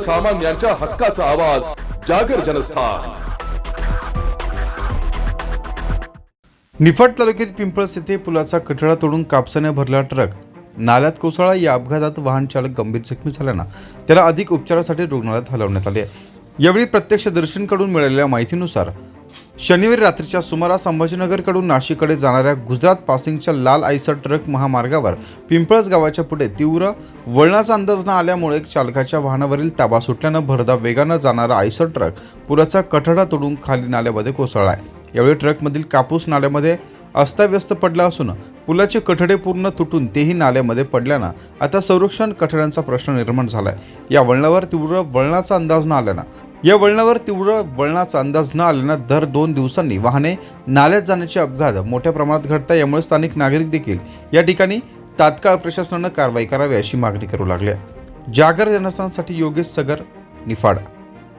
सर्वसामान्यांच्या हक्काचा आवाज जागर जनस्थान. निफाड तालुक्यात पिंपळस येथे पुलाचा कठडा तोडून कापसाने भरला ट्रक. नाल्यात कोसळला या अपघातात वाहन चालक गंभीर जखमी झाल्यानं त्याला अधिक उपचारासाठी रुग्णालयात हलवण्यात आले. यावेळी प्रत्यक्षदर्शींकडून मिळालेल्या माहितीनुसार शनिवारी रात्रीच्या सुमारास संभाजीनगरकडून नाशिककडे जाणाऱ्या गुजरात पासिंगच्या लाल आयसर ट्रक महामार्गावर पिंपळस गावाच्या पुढे तीव्र वळणाचा अंदाज न आल्यामुळे चालकाच्या वाहनावरील ताबा सुटल्यानं भरधाव वेगानं जाणारा आयसर ट्रक पुराचा कठडा तोडून खाली नाल्यामध्ये कोसळला यावेळी ट्रकमधील कापूस नाल्यामध्ये अस्ताव्यस्त पडला असून पुलाचे कठडे पूर्ण तुटून तेही नाल्यामध्ये पडल्यानं आता संरक्षण कठड्यांचा प्रश्न निर्माण झालाय या वळणावर तीव्र वळणाचा अंदाज न आल्यानं या वळणावर तीव्र वळणाचा अंदाज न आल्यानं दर दोन दिवसांनी वाहने नाल्यात जाण्याचे अपघात मोठ्या प्रमाणात घडतात यामुळे स्थानिक नागरिक देखील या ठिकाणी तात्काळ प्रशासनानं कारवाई करावी अशी मागणी करू लागली आहे. जागर जनस्थानसाठी योगेश सगर निफाड